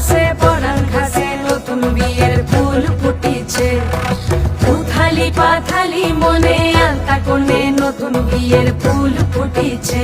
মাসে পরান ঘাসে নতুন বিয়ের ফুল ফুটিছে। উথালি পাথালি মনে আলতা কোণে নতুন বিয়ের ফুল ফুটিছে।